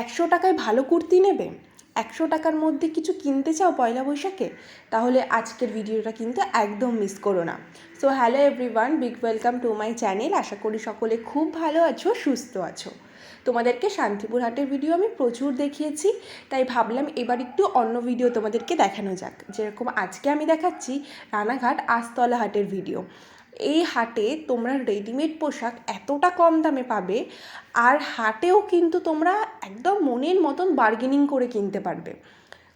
একশো টাকায় ভালো কুর্তি নেবে? একশো টাকার মধ্যে কিছু কিনতে চাও পয়লা বৈশাখে? তাহলে আজকের ভিডিওটা কিন্তু একদম মিস করো না। So hello everyone big welcome to my channel আশা করি সকলে খুব ভালো আছো, সুস্থ আছো। তোমাদেরকে শান্তিপুর হাটের ভিডিও আমি প্রচুর দেখিয়েছি, তাই ভাবলাম এবার একটু অন্য ভিডিও তোমাদেরকে দেখানো যাক। যেরকম আজকে আমি দেখাচ্ছি রানাঘাট আস্তলা হাটের ভিডিও এই হাটে তোমরা রেডিমেড পোশাক এতটা কম দামে পাবে আর হাটেও কিন্তু তোমরা একদম মনের মতন বার্গেনিং করে কিনতে পারবে।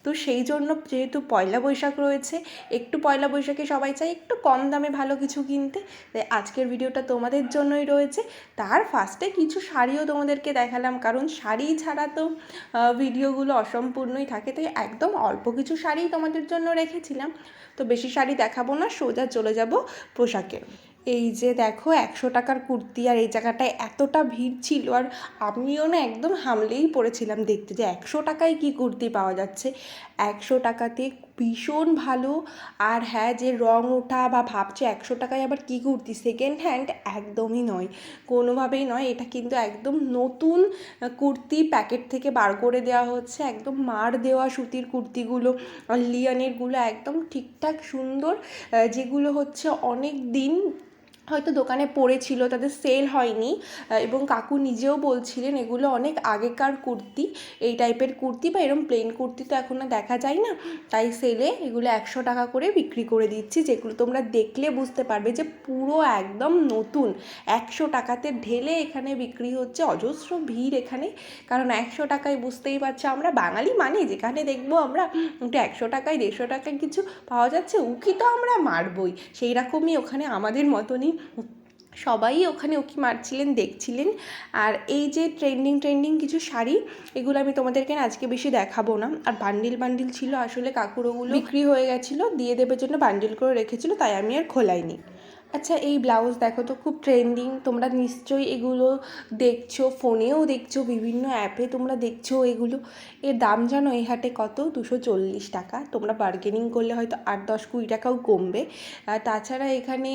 তো সেই জন্য যেহেতু পয়লা বৈশাখ রয়েছে, একটু পয়লা বৈশাখে সবাই চায় একটু কম দামে ভালো কিছু কিনতে। তাই আজকের ভিডিওটা তোমাদের জন্যই রয়েছে। তার ফার্স্টে কিছু শাড়িও তোমাদেরকে দেখালাম, কারণ শাড়ি ছাড়া তো ভিডিওগুলো অসম্পূর্ণই থাকে। তাই একদম অল্প কিছু শাড়ি তোমাদের জন্য রেখেছিলাম। তো বেশি শাড়ি দেখাবো না, সোজা চলে যাব পোশাকে। এই যে দেখো একশো টাকার কুর্তি আর এই জায়গাটায় এতটা ভিড় ছিল আর আমিও না একদম হামলেই পড়েছিলাম দেখতে যে একশো টাকায় কি কুর্তি পাওয়া যাচ্ছে। একশো টাকাতে ভীষণ ভালো আর হ্যাঁ যে রং ওঠা বা ভাবছে একশো টাকায় আবার কী কুর্তি? সেকেন্ড হ্যান্ড একদমই নয়। কোনোভাবেই নয়। এটা কিন্তু একদম নতুন কুর্তি প্যাকেট থেকে বার করে দেওয়া হচ্ছে। একদম মার দেওয়া সুতির কুর্তিগুলো লিয়ানেরগুলো একদম ঠিকঠাক সুন্দর যেগুলো হচ্ছে অনেক দিন হয়তো দোকানে পড়েছিল, তাদের সেল হয়নি এবং কাকু নিজেও বলছিলেন এগুলো অনেক আগেকার কুর্তি, এই টাইপের কুর্তি বা এরকম প্লেন কুর্তি তো এখন আর দেখা যায় না। তাই সেলে এগুলো একশো টাকা করে বিক্রি করে দিচ্ছি, যেগুলো তোমরা দেখলে বুঝতে পারবে যে পুরো একদম নতুন। একশো টাকাতে ঢেলে এখানে বিক্রি হচ্ছে, অজস্র ভিড় এখানে। কারণ একশো টাকায় বুঝতেই পারছ আমরা বাঙালি মানে যেখানে দেখব আমরা একটু একশো টাকায়, দেড়শো টাকায় কিছু পাওয়া যাচ্ছে, উকি তো আমরা মারবই। সেই রকমই ওখানে আমাদের মতনই সবাই ওখানে উকি মারছিলেন, দেখছিলেন। আর এই যে ট্রেন্ডিং ট্রেন্ডিং কিছু শাড়ি, এগুলো আমি তোমাদেরকে আজকে বেশি দেখাবো না। আর বান্ডিল বান্ডিল ছিল আসলে কাকুরোগুলো বিক্রি হয়ে গেছিল, দিয়ে দেবার জন্য বান্ডিল করে রেখেছিল, তাই আমি আর খোলাইনি। আচ্ছা এই ব্লাউজ দেখো তো খুব ট্রেন্ডিং। তোমরা নিশ্চয়ই এগুলো দেখছ, ফোনেও দেখছ, বিভিন্ন অ্যাপে তোমরা দেখছ এগুলো। এর দাম জানো, এই হাটে কত? দুশো চল্লিশ টাকা। তোমরা বার্গেনিং করলে হয়তো আট দশ কুড়ি টাকাও কমবে। তাছাড়া এখানে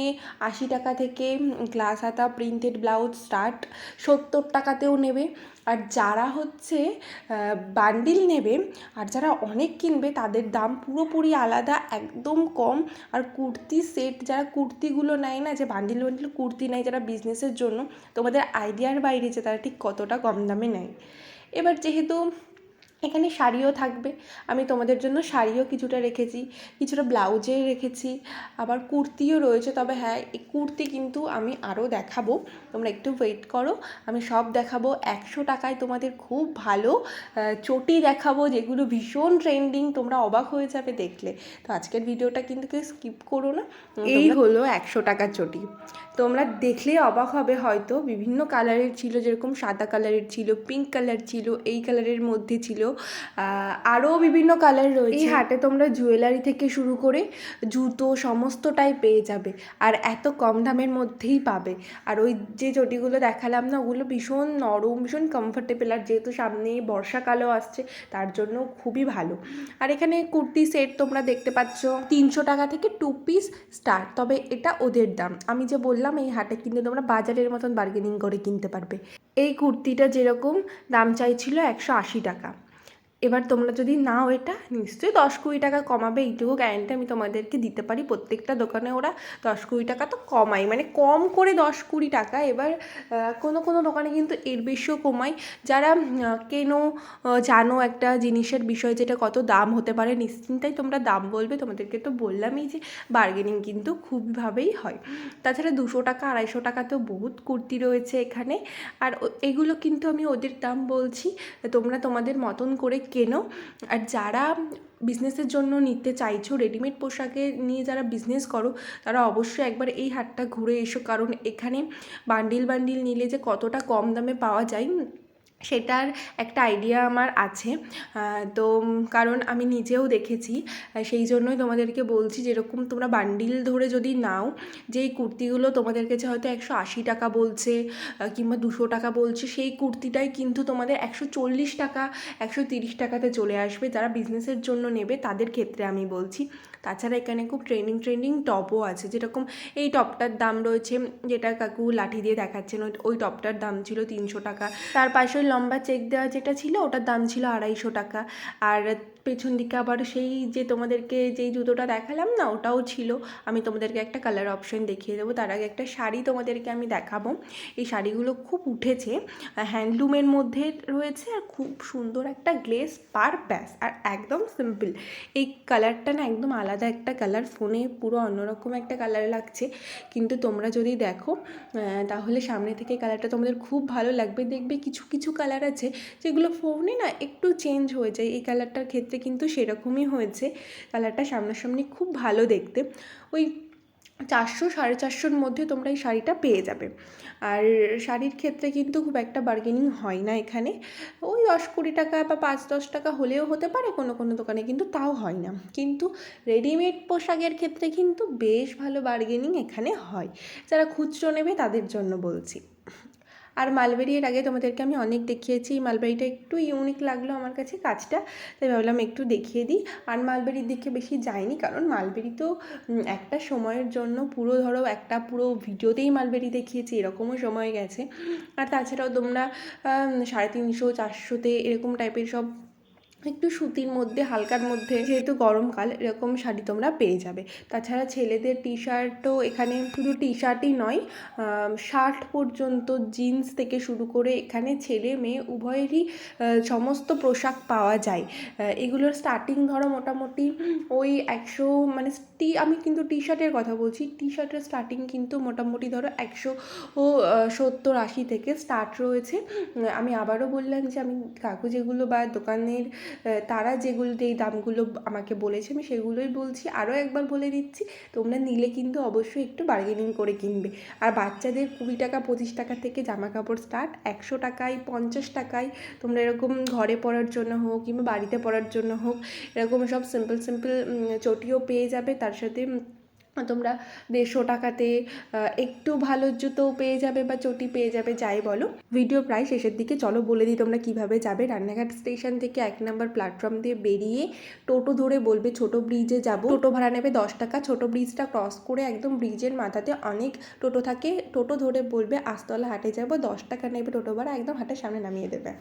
আশি টাকা থেকে গ্লাস হাতা প্রিন্টেড ব্লাউজ স্টার্ট সত্তর টাকাতেও নেবে। আর যারা হচ্ছে বান্ডিল নেবে আর যারা অনেক কিনবে, তাদের দাম পুরোপুরি আলাদা, একদম কম। আর কুর্তি সেট যারা কুর্তিগুলো নেয় না, যে বান্ডিল বান্ডিল কুর্তি নেয় যারা বিজনেসের জন্য, তোমাদের আইডিয়ার বাইরে যে তারা ঠিক কতটা কম দামে নেয়। এবার যেহেতু এখানে শাড়িও থাকবে। আমি তোমাদের জন্য শাড়িও কিছুটা রেখেছি কিছুটা ব্লাউজে রেখেছি আবার কুর্তিও রয়েছে। তবে হ্যাঁ এই কুর্তি কিন্তু আমি আরও দেখাবো। তোমরা একটু ওয়েট করো। আমি সব দেখাবো। একশো টাকায় তোমাদের খুব ভালো চটি দেখাবো যেগুলো ভীষণ ট্রেন্ডিং তোমরা অবাক হয়ে যাবে দেখলে। তো আজকের ভিডিওটা কিন্তু কেউ স্কিপ করো না। এই হলো একশো টাকার চটি। তোমরা দেখলে অবাক হবে হয়তো। বিভিন্ন কালারের ছিল যেরকম সাদা কালারের ছিল পিঙ্ক কালার ছিল এই কালারের মধ্যে ছিল। আরও বিভিন্ন কালার রয়েছে। এই হাটে তোমরা জুয়েলারি থেকে শুরু করে জুতো সমস্তটাই পেয়ে যাবে। আর এত কম দামের মধ্যেই পাবে। আর ওই যে চটিগুলো দেখালাম না, ওগুলো ভীষণ নরম, ভীষণ কমফোর্টেবল আর যেহেতু সামনেই বর্ষাকালও আসছে, তার জন্য খুবই ভালো। আর এখানে কুর্তি সেট তোমরা দেখতে পাচ্ছ, তিনশো টাকা থেকে টু পিস স্টার্ট তবে এটা ওদের দাম। আমি যে বললাম, এই হাটে কিন্তু তোমরা বাজারের মতন বার্গেনিং করে কিনতে পারবে। এই কুর্তিটা যেরকম দাম চাইছিল একশো আশি টাকা। এবার তোমরা যদি নাও এটা, নিশ্চয়ই দশ কুড়ি টাকা কমাবে, এইটুকু গ্যারেন্টি আমি তোমাদেরকে দিতে পারি। প্রত্যেকটা দোকানে ওরা দশ কুড়ি টাকা তো কমায়। মানে কম করে দশ কুড়ি টাকা এবার কোনো কোনো দোকানে কিন্তু এর বেশিও কমায়। যারা কেনো জানো একটা জিনিসের বিষয় যেটা কত দাম হতে পারে নিশ্চিন্তাই তোমরা দাম বলবে। তোমাদেরকে তো বললামই যে বার্গেনিং কিন্তু খুবভাবেই হয়। তাছাড়া দুশো টাকা, আড়াইশো টাকাতেও বহুত কুর্তি রয়েছে এখানে। আর এগুলো কিন্তু আমি ওদের দাম বলছি। তোমরা তোমাদের মতন করে কেনো? আর যারা বিজনেসের জন্য নিতে চাইছো রেডিমেড পোশাকে নিয়ে যারা বিজনেস করো, তারা অবশ্যই একবার এই হাটটা ঘুরে এসো। কারণ এখানে বান্ডিল বান্ডিল নিলে যে কতটা কম দামে পাওয়া যায় সেটার একটা আইডিয়া আমার আছে। তো, কারণ আমি নিজেও দেখেছি সেই জন্যই তোমাদেরকে বলছি যেরকম তোমরা বান্ডিল ধরে যদি নাও, যেই কুর্তিগুলো তোমাদের কাছে হয়তো একশো আশি টাকা বলছে কিংবা দুশো টাকা বলছে, সেই কুর্তিটাই কিন্তু তোমাদের একশো চল্লিশ টাকা, একশো তিরিশ টাকাতে চলে আসবে। যারা বিজনেসের জন্য নেবে, তাদের ক্ষেত্রে আমি বলছি। তাছাড়া এখানে খুব ট্রেন্ডিং ট্রেন্ডিং টপও আছে। যেরকম এই টপটার দাম রয়েছে, যেটা কাকু লাঠি দিয়ে দেখাচ্ছেন, ওই- টপটার দাম ছিল তিনশো টাকা। তার পাশে লম্বা চেক দেওয়া যেটা ছিল, ওটার দাম ছিল আড়াইশো টাকা। আর পেছন দিকে আবার সেই যে তোমাদেরকে যেই জুতোটা দেখালাম না, ওটাও ছিল। আমি তোমাদেরকে একটা কালার অপশন দেখিয়ে দেবো। তার আগে একটা শাড়ি তোমাদেরকে আমি দেখাবো। এই শাড়িগুলো খুব উঠেছে হ্যান্ডলুমের মধ্যে রয়েছে আর খুব সুন্দর একটা গ্লেস পার ব্যাস, আর একদম সিম্পল এই কালারটা না একদম আলাদা একটা কালার ফোনে পুরো অন্যরকম একটা কালার লাগছে। কিন্তু তোমরা যদি দেখো তাহলে সামনে থেকে কালারটা তোমাদের খুব ভালো লাগবে। দেখবে কিছু কিছু কালার আছে যেগুলো ফোনে না একটু চেঞ্জ হয়ে যায়। এই কালারটার ক্ষেত্রে কিন্তু সেরকমই হয়েছে। কালারটা সামনাসামনি খুব ভালো দেখতে। ওই চারশো, সাড়ে চারশোর মধ্যে তোমরা এই শাড়িটা পেয়ে যাবে। আর শাড়ির ক্ষেত্রে কিন্তু খুব একটা বার্গেনিং হয় না এখানে। ওই দশ কুড়ি টাকা বা পাঁচ, দশ টাকা হলেও হতে পারে কোনো কোনো দোকানে, কিন্তু তাও হয় না। কিন্তু রেডিমেড পোশাকের ক্ষেত্রে কিন্তু বেশ ভালো বার্গেনিং এখানে হয়। যারা খুচরো নেবে তাদের জন্য বলছি। আর মালবেরি আগে তোমাদেরকে আমি অনেক দেখিয়েছি। এই মালবেরিটা একটু ইউনিক লাগল আমার কাছে কাজটা, তাই ভাবলাম একটু দেখিয়ে দিই। আর মালবেরির দিকে বেশি যায়নি কারণ মালবেরি তো একটা সময়ের জন্য পুরো ধরো একটা পুরো ভিডিওতেই মালবেরি দেখিয়েছি, এরকমও সময় গেছে। আর তাছাড়াও তোমরা সাড়ে তিনশো, চারশোতে এরকম টাইপের সব একটু সুতির মধ্যে, হালকার মধ্যে, যেহেতু গরমকাল, এরকম শাড়ি তোমরা পেয়ে যাবে। তাছাড়া ছেলেদের টি শার্টও এখানে শুধু টি শার্টই নয় শার্ট পর্যন্ত, জিন্স থেকে শুরু করে এখানে ছেলে, মেয়ে, উভয়েরই সমস্ত পোশাক পাওয়া যায়। এগুলোর স্টার্টিং ধরো মোটামুটি ওই একশো মানে টি, আমি কিন্তু টি শার্টের কথা বলছি। টি শার্টের স্টার্টিং কিন্তু মোটামুটি ধরো একশো ও সত্তর, আশি থেকে স্টার্ট রয়েছে। আমি আবারও বললাম যে আমি কাকু যেগুলো বা দোকানের তারা যেগুলো যেই দামগুলো আমাকে বলেছে, আমি সেগুলোই বলছি। আরও একবার বলে দিচ্ছি, তোমরা নিলে কিন্তু অবশ্যই একটু বার্গেনিং করে কিনবে। আর বাচ্চাদের কুড়ি টাকা, পঁচিশ টাকা থেকে জামা কাপড় স্টার্ট একশো টাকায়, পঞ্চাশ টাকায়, তোমরা এরকম ঘরে পরার জন্য হোক কিংবা বাড়িতে পরার জন্য হোক, এরকম সব সিম্পল সিম্পল চটিও পেয়ে যাবে। তার সাথে তোমরা দেড়শো টাকাতে একটু ভালো জুতো পেয়ে যাবে বা চটি পেয়ে যাবে, যাই বলো। ভিডিও প্রায় শেষের দিকে। চলো বলে দিই তোমরা কীভাবে যাবে। রান্নাঘাট স্টেশন থেকে এক নম্বর প্ল্যাটফর্ম দিয়ে বেরিয়ে টোটো ধরে বলবে, ছোট ব্রিজে যাব। টোটো ভাড়া নেবে দশ টাকা। ছোট ব্রিজটা ক্রস করে একদম ব্রিজের মাথাতে অনেক টোটো থাকে। টোটো ধরে বলবে, আস্তলা হাটে যাব। দশ টাকা নেবে টোটো ভাড়া। একদম হাটের সামনে নামিয়ে দেবে।